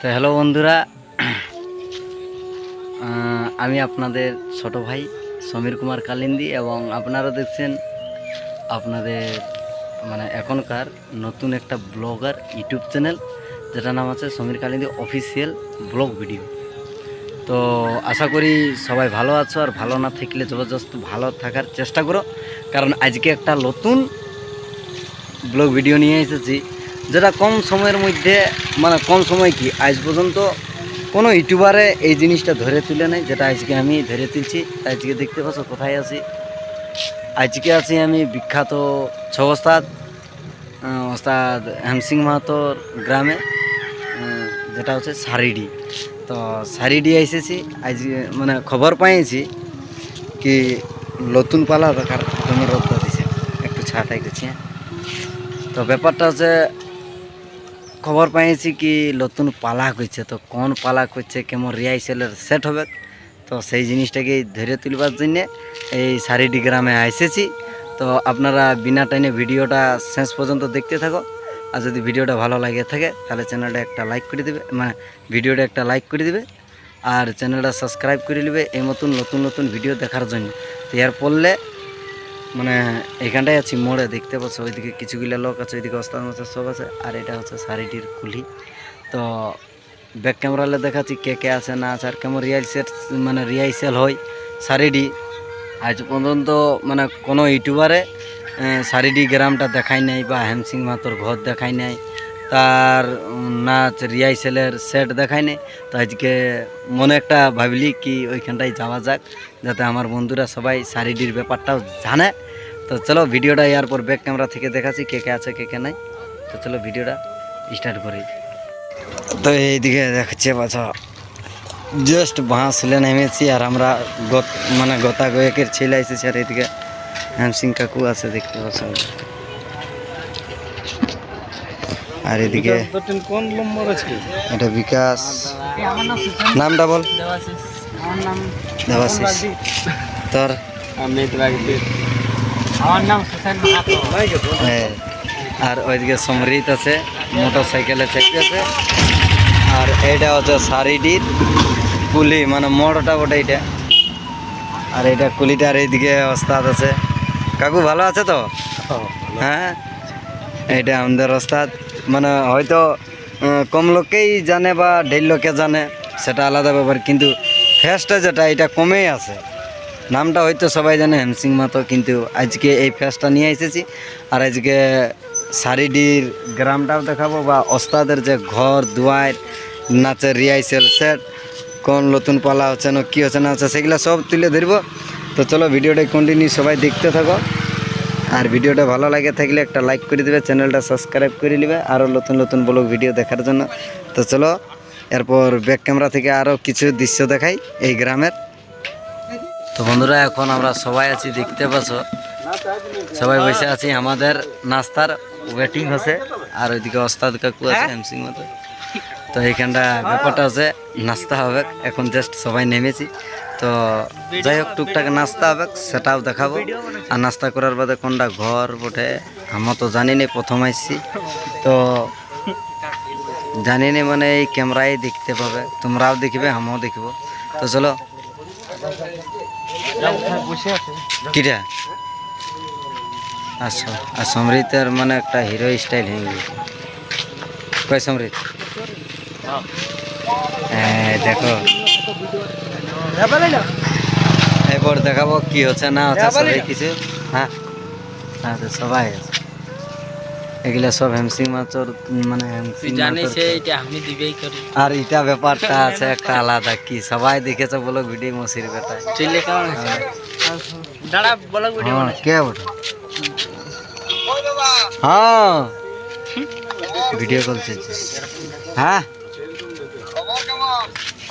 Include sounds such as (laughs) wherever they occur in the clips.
তো হ্যালো বন্ধুরা। আমি আপনাদের ছোট ভাই সমীর কুমার কালিন্দি এবং আপনারা দেখছেন আপনাদের মানে এখনকার নতুন একটা ব্লগার ইউটিউব চ্যানেল যেটা নাম আছে Samir Kalindi official blog video. তো আশা করি সবাই ভালো আছো আর ভালো না থাকলে জবরদস্ত ভালো থাকার চেষ্টা করো, কারণ আজকে একটা নতুন ব্লগ ভিডিও নিয়ে এসেছি। যেটা কম সময়ের মধ্যে মানে কম সময় কি, আজ পর্যন্ত কোনো ইউটিউবারে এই জিনিসটা ধরে তুলে নেয় যেটা আজকে আমি ধরে তুলছি। আজকে দেখতে পাচ্ছ, কোথায় আছি? আজকে আছি আমি বিখ্যাত ছ ওস্তাদ ওস্তাদ হেমসিং মাহাতোর গ্রামে যেটা হচ্ছে সারিডি। তো সারিডি এসেছি আজ মানে খবর পাইছি কি নতুন পালা দেখার তুমি রোদ দিছে। একটু করছি হ্যাঁ তো ব্যাপারটা হচ্ছে খবর পাইছি কি নতুন পালা করছে তো কোন পালা করছে কেমন রিহার্সেলের সেট হবে, তো সেই জিনিসটাকে ধরে তুলবার জন্যে এই সারিডি গ্রামে এসেছি তো আপনারা বিনা টাইনে ভিডিওটা শেষ পর্যন্ত দেখতে থাকো, আর যদি ভিডিওটা ভালো লাগে থাকে, তাহলে চ্যানেলটা একটা লাইক করে দেবে মানে ভিডিওটা একটা লাইক করে দেবে, আর চ্যানেলটা সাবস্ক্রাইব করে নেবে এই মতন নতুন নতুন ভিডিও দেখার জন্য। তো এর পড়লে মানে এখানটায় আছি, মোড়ে দেখতে পাচ্ছ, ওইদিকে কিছুগুলো লোক আছে, ওইদিকে অস্তান আছে, সব আছে, আর এটা হচ্ছে শাড়িটির কুলি। তো ব্যাক ক্যামেরালে দেখাচ্ছি কে কে আছে, না আছে, আর কেমন রিহার্সেল মানে রিহার্সেল হয় শাড়িটি। আজ পর্যন্ত মানে কোনো ইউটিউবারে শাড়িটি গ্রামটা দেখায় নাই বা হ্যামসিং মাতর ঘর দেখায় নাই। তার নাচ রিহার্সেলের সেট দেখাই নাই। তো আজকে মনে একটা ভাবলি কি ওইখানটায় যাওয়া যাক, যাতে আমার বন্ধুরা সবাই সারিডির ব্যাপারটাও জানে। তো চলো ভিডিওটা এরপর ব্যাক ক্যামেরা থেকে দেখাচ্ছি কে কে আছে, কে কে নাই। তো চলো ভিডিওটা স্টার্ট করি। তো এইদিকে দেখছে বাছা জাস্ট বাঁশলে নেমেছি আর আমরা গত মানে গোতা গয়েকের ছেলে এসেছি আর এইদিকে। হ্যামসিং কাকু আছে দেখতে পাচ্ছ আর এদিকে আছে? এটা বিকাশ। নামটা বল দেবাশিস। তোর? হ্যাঁ। আর ওইদিকে সমৃত আছে মোটর সাইকেলে চাইতেছে আর এইটা হচ্ছে সারিডির কুলি মানে মোড়টা ওটা এটা আর এটা কুলিটার এইদিকে ওস্তাদ আছে। কাকু ভালো আছে তো? হ্যাঁ? এইটা আমাদের ওস্তাদ। মানে হয়তো কম লোকেই জানে বা ঢের লোকে জানে, সেটা আলাদা ব্যাপার। কিন্তু ফেসটা যেটা, এটা কমেই আছে। নামটা হয়তো সবাই জানে, হেমসিং মাতো কিন্তু আজকে এই ফেসটা নিয়ে এসেছি। আর আজকে সারিডির গ্রামটাও দেখাবো, বা ওস্তাদের যে ঘর, দুয়ার, নাচের রিহার্সেল সেট কোন নতুন পালা হচ্ছে না, কী হচ্ছে না হচ্ছে, সেগুলো সব তুলে ধরবো। তো চলো, ভিডিওটা কন্টিনিউ সবাই দেখতে থাকো। আর ভিডিওটা ভালো লাগে থাকলে একটা লাইক করে দেবে চ্যানেলটা সাবস্ক্রাইব করে নেবে আরও নতুন নতুন ব্লগ ভিডিও দেখার জন্য। তো চলো এরপর ব্যাক ক্যামেরা থেকে আরও কিছু দৃশ্য দেখাই এই গ্রামের। তো বন্ধুরা এখন আমরা সবাই আছি দেখতে পাচ্ছ? সবাই বসে আছি আমাদের নাস্তার ওয়েটিং হচ্ছে আর ওইদিকে ওস্তাদ কাকু আছে এমসিং মতো। তো এইখানটা ব্যাপারটা আছে নাস্তা হবে এখন জাস্ট সবাই নেমেছি। তো যাই হোক, টুকটাক নাস্তা হবে, সেটাও দেখাবো। আর নাস্তা করার বাদে কোনটা ঘর বটে, আমরা তো জানি না প্রথম আসছি তো জানি না মানে এই ক্যামেরায় দেখতে পাবে, তোমরাও দেখবে, আমরাও দেখব। তো চলো। আছে কিটা? আচ্ছা আর সমৃতের মানে একটা হিরো স্টাইল হয়ে গেছে। কয় সমৃত হ্যাঁ দেখো। এরপর দেখাবো কি হচ্ছে না হচ্ছে সবাই কিছু। হ্যাঁ হ্যাঁ সবাই আছে। এগুলা সব হেমসিং মাছর মানে হেমসিং মাছর এটা আমি দিবেই করি আর এটা ব্যাপারটা আছে একটা আলাদা কি সবাই দেখেছে বলো ভিডিও মসির ভিডিও হ্যাঁ কে ওটা হ্যাঁ। ভিডিও কল চলছে হ্যাঁ।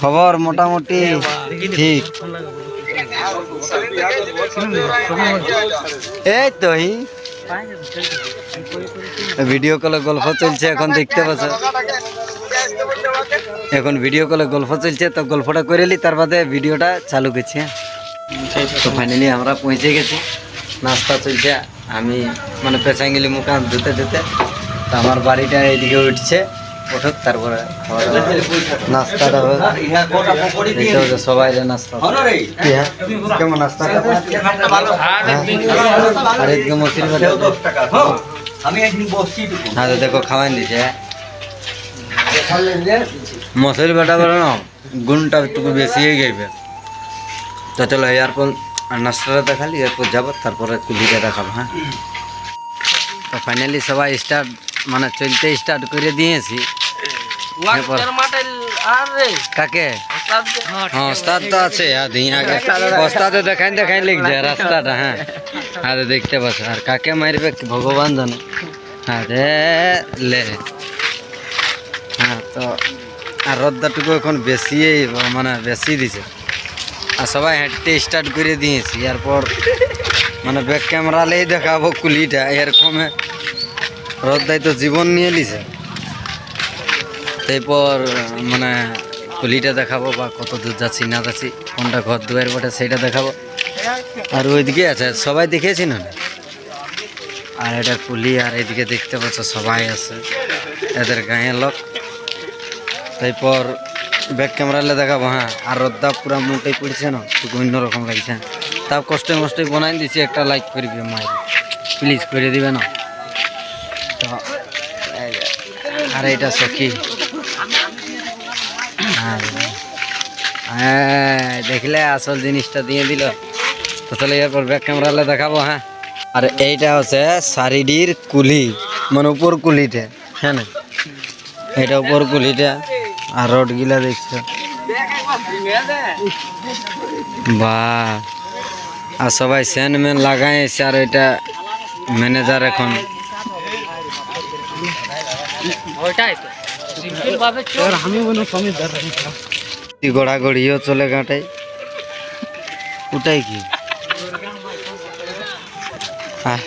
খবর মোটামুটি ঠিক। এই তো ভিডিও কলে গল্প চলছে, এখন দেখতে পাচ্ছ। এখন ভিডিও কলে গল্প চলছে, তো গল্পটা করে নি তার বাদে ভিডিওটা চালু করছি হ্যাঁ। তো ফাইনালি আমরা পৌঁছে গেছি। নাস্তা চলছে, আমি মানে পেছাই গেলি মুখ ধুতে ধুতে, তো আমার বাড়িটা এইদিকে উঠছে। ওঠুক, তারপরে দাওয়া নাস্তাটা দেখতে সবাই নাস্তা। হ্যাঁ? কেমন নাস্তাটা হ্যাঁ? আর মসির ভাটা হ্যাঁ দেখো, খাওয়াই দিছে। মসুর বাটা বলো না, গুণটা একটু বেশি হয়ে গেবে। তো চলো এরপর নাস্তাটা দেখালি এরপর যাব, তারপরে কুলিটা দেখাবো হ্যাঁ? তো ফাইনালি সবাই স্টার্ট মানে চলতে স্টার্ট করে দিয়েছি। কাকে? হ্যাঁ ওস্তাদ তো আছে আগে ওস্তাদে দেখাই দেখাই লিখ যায় রাস্তাটা হ্যাঁ। (laughs) আরে দেখতে পাচ্ছ আর কাকে মারবে ভগবান জানে। আরে লে। হ্যাঁ তো আর রদ্দাটুকু এখন বেশি মানে বেশি দিছে। আর সবাই হাঁটতে স্টার্ট করে দিয়েছি এরপর মানে ব্যাক ক্যামেরালেই দেখাবো কুলিটা এরকমে। রদ্দাই তো জীবন নিয়ে নিছে তারপর মানে কুলিটা দেখাবো বা কত দূর যাচ্ছি, না যাচ্ছি, কোনটা ঘর দুয়ার বটে সেটা দেখাবো। আর ওইদিকে আছে, সবাই দেখেছি না আর এটা কুলি, আর এদিকে দেখতে পাচ্ছ সবাই আছে, এদের গাঁয়ের লোক। তারপর ব্যাক ক্যামেরালে দেখাবো হ্যাঁ আর রদ্দা পুরা মোটাই পড়ছে না একটু অন্যরকম লাগছে। তাও কষ্টে মষ্টে বানাই দিছি, একটা লাইক করবি মায়ের। প্লিজ করে দিবে না। তো আর এটা সখী। হ্যাঁ দেখলে আসল জিনিসটা দিয়ে দিল। তো তাহলে এরপর ব্যাক ক্যামেরালে দেখাবো হ্যাঁ। আর এইটা হচ্ছে শাড়িটির কুলি মানে উপর কুলিটা হ্যাঁ না? এটা উপর কুলিটা, আর রড গিলা দেখছ? বাহ। আর সবাই সেন মেন লাগাই এসে আর এটা ম্যানেজার এখন। ওইটাই তো। ভাবে চল। আমি সময় গড়া গড়িও চলে ঘাটাই ওটাই কি? আহ,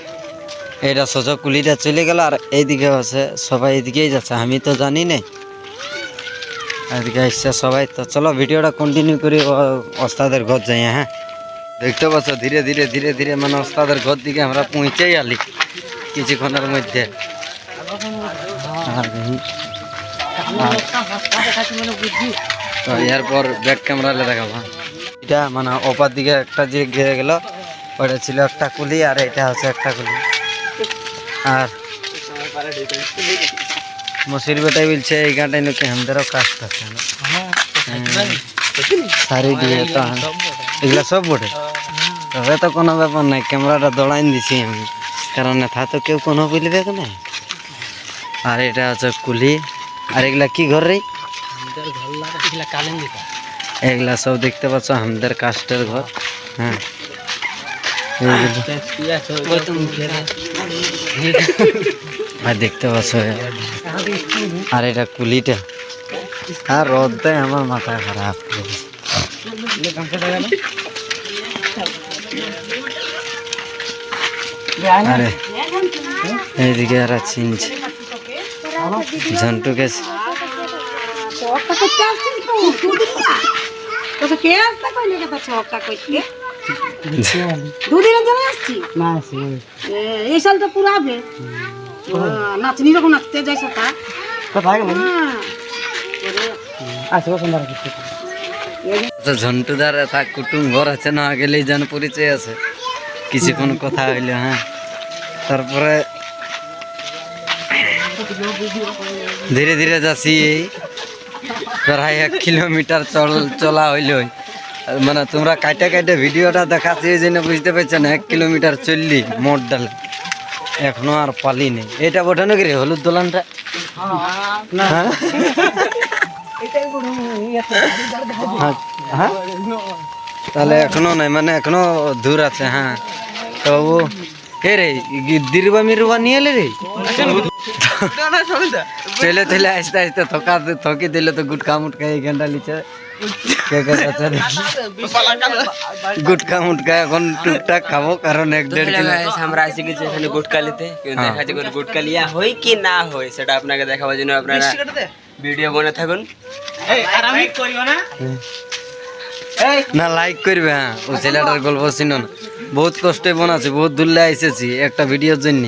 এইটা সোজা কুলিটা চলে গেল আর এইদিকে আছে সবাই এদিকেই যাচ্ছে। আমি তো জানি না। এদিকে এসছে সবাই। তো চলো ভিডিওটা কন্টিনিউ করি ওস্তাদের ঘর যাই হ্যাঁ? দেখতে পাচ্ছ ধীরে ধীরে ধীরে ধীরে মানে ওস্তাদের ঘর দিকে আমরা পৌঁছেই আলি কিছুক্ষণের মধ্যে। আর তো এরপর ব্যাক ক্যামেরালে দেখাবো। এটা মানে অপার দিকে একটা যে ঘিরে গেল, ওটা ছিল একটা কুলি আর এটা হচ্ছে একটা কুলি। আর মসির বেটাই বলছে, এই গানটাই নাকি আমাদেরও কাজ থাকে না? শাড়ি দিয়ে তো। এগুলা সব বটে। তবে তো কোনো ব্যাপার নাই ক্যামেরাটা দৌড়াই দিছি আমি। কারণ থা তো কেউ কোনো বলবে না আর এটা হচ্ছে কুলি। আর এগুলা কি ঘর রে? এগুলা সব দেখতে পাচ্ছ আমাদের কাস্টের ঘর। হ্যাঁ। আর দেখতে পাচ্ছ আর এটা কুলিটা। আর রোদ দেয় আমার মাথা খারাপ। আরে এইদিকে আর চিনছে। তোকে কে দুদিনের জন্য আসছি এই সাল তো পুরাবে হ্যাঁ, নাচনি যখন নাচতে যাইছ। তো ঝন্টুদার তা কুটুম ঘর আছে না গেলেই যেন পরিচয় আছে কিছুক্ষণ কথা হইলে হ্যাঁ তারপরে ধীরে ধীরে যাচ্ছি এই প্রায় এক কিলোমিটার চল চলা হইল। মানে তোমরা কাটে কাটে ভিডিওটা দেখাচ্ছি এই জন্য বুঝতে পারছ না এক কিলোমিটার চললি মোট ডালে। এখনও আর পালি নেই। এটা বোঝা নাকি রে? হলুদ দোলানটা? হ্যাঁ? হ্যাঁ, হ্যাঁ? তাহলে এখনও নাই মানে এখনও দূর আছে হ্যাঁ। তো হে রে? দিরবা মিরবা নিয়ে এলে রে? চলে চলে আস্তে আস্তে থকা থকি দিলে তো গুটকা মুটকা এই ঘণ্টা লিচে। কে কে। গুটকা মুটকা এখন টুকটাক খাব কারণ এক দেড় কিলো আমরা এসে গেছি এখানে গুটকা নিতে। দেখা যাবে গুটকা লিয়া হয় কি না হয় সেটা আপনাকে দেখাবার জন্য আপনারা ভিডিও বনে থাকুন। না। লাইক করবে হ্যাঁ। ও ছেলেটার গল্প শুনো না বহুত কষ্টে বানাচ্ছি বহুত দূরে এসেছি একটা ভিডিওর জন্য।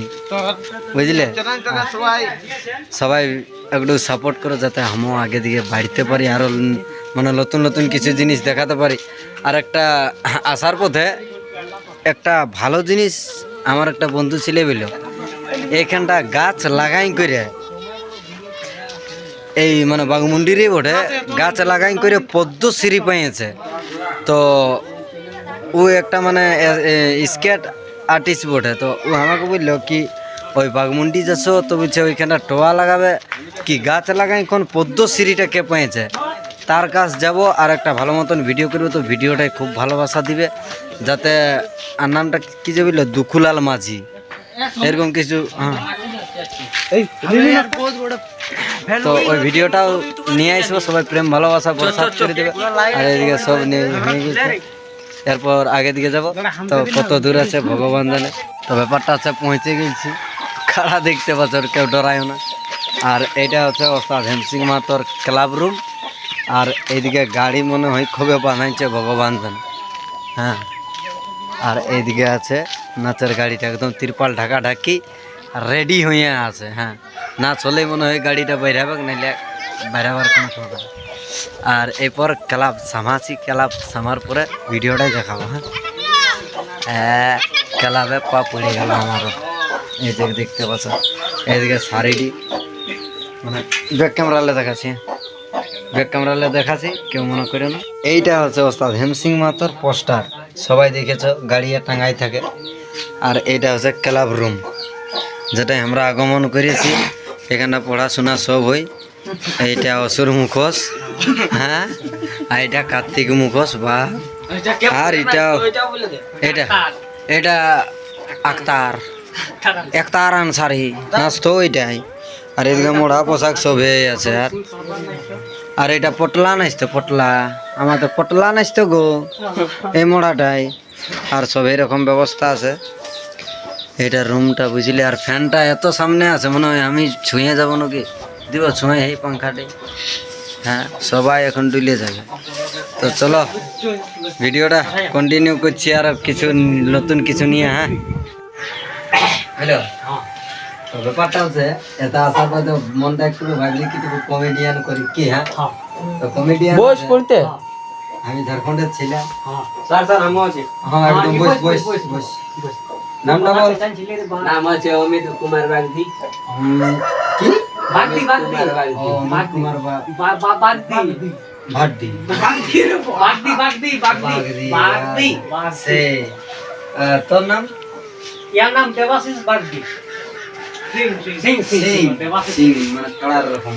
বুঝলে? সবাই একটু সাপোর্ট করো যাতে আমিও আগে দিকে বাড়তে পারি আরও মানে নতুন নতুন কিছু জিনিস দেখাতে পারি। আর একটা আসার পথে একটা ভালো জিনিস আমার একটা বন্ধু ছিলে বলল এইখানটা গাছ লাগাই করে, এই মানে বাঘমুন্ডিরই বটে, গাছ লাগাই করে পদ্ম পাইছে তো ও একটা মানে স্কেট আর্টিস্ট বটে। তো ও আমাকে বলল কি ওই বাঘমুন্ডি যাচ্ছ তো বলছে ওইখানটা টোয়া লাগাবে। কি গাছ লাগাই কোন পদ্ম সিঁড়িটা কে পেয়েছে? তার কাছ যাব আর একটা ভালো মতন ভিডিও করব। তো ভিডিওটাই খুব ভালোবাসা দিবে। যাতে আর নামটা কি যে বলল? দুখুলাল মাঝি। এরকম কিছু হ্যাঁ। তো ওই ভিডিওটাও নিয়ে আসব। সবাই প্রেম ভালোবাসা করে দেবে। আর এদিকে সব নিয়ে হয়ে গেছে। এরপর আগে দিকে যাব। তো কত দূর আছে ভগবান জানে তো ব্যাপারটা আছে পৌঁছে গেছি। খাড়া দেখতে পাচ্ছ আর কেউ ডরায় না। আর এটা হচ্ছে ওস্তাদ হেমসিং মাতর ক্লাব রুম। আর এইদিকে গাড়ি মনে হয় খুবই বানাইছে ভগবান জানে হ্যাঁ। আর এইদিকে আছে নাচের গাড়িটা একদম তিরপাল ঢাকা ঢাকি রেডি হয়ে আছে। হ্যাঁ। না চলেই মনে হয় গাড়িটা বাইরাবে নাইলে বাইরাবার কোনো। আর এরপর ক্লাব সামাছি ক্লাব সামার পরে ভিডিওটাই দেখাবো হ্যাঁ? হ্যাঁ ক্লাবে পা পড়ে গেল আমারও। এই দিকে দেখতে পাচ্ছ এইদিকে শাড়িটি মানে ব্যাক ক্যামেরালে দেখাচ্ছি ব্যাক ক্যামেরালে দেখাচ্ছি, কেউ মনে করে না। এইটা হচ্ছে ওস্তাদ হেমসিং মাতর পোস্টার, সবাই দেখেছ গাড়িয়ে টাঙ্গাই থাকে। আর এইটা হচ্ছে ক্লাব রুম যেটা আমরা আগমন করেছি। এখানে পড়াশোনা সব হয় এইটা অসুর মুখোশ। হ্যাঁ? আর এটা কার্তিক মুখোশ বা? আর এটা এটা এটা আক্তার। একতার আনসারি। নাচতো ওইটাই। আর এদিকে মোড়া পোশাক সব আছে আর। আর এটা পটলা নাচতো পটলা। আমার তো পটলা নাচতো গো এই মোড়াটাই। আর সব এরকম ব্যবস্থা আছে। এটা রুমটা বুঝলি আর ফ্যানটা এত সামনে আছে মনে হয় আমি ছুঁয়ে যাব নাকি? দিব ছুঁয়ে এই পাংখাটাই হ্যাঁ সবাই এখন ডুলে যাবে। তো চলো ভিডিওটা কন্টিনিউ করছি আর কিছু নতুন কিছু নিয়ে হ্যাঁ? হ্যালো ব্যাপারটা হচ্ছে এটা আসার পর তো মনটা একটু ভাবলি কি কমেডিয়ান করি কি হ্যাঁ? তো কমেডিয়ান বস পড়তে আমি ঝাড়খণ্ডের ছিলাম স্যার স্যার আমি আছি। হ্যাঁ একদম বস বস বস নামটা বল। নাম আছে অমিত কুমার বাগদি কি? বাগদি বাগদি। বাগদি বাগদি বাগদি। বাগদি। বাগদি। বাগদি, সে তোর নাম? ইয়ার নাম দেবাশিস বাগদি। সিং সিং সিং সিং দেবাশিস। সিং মানে কালার রকম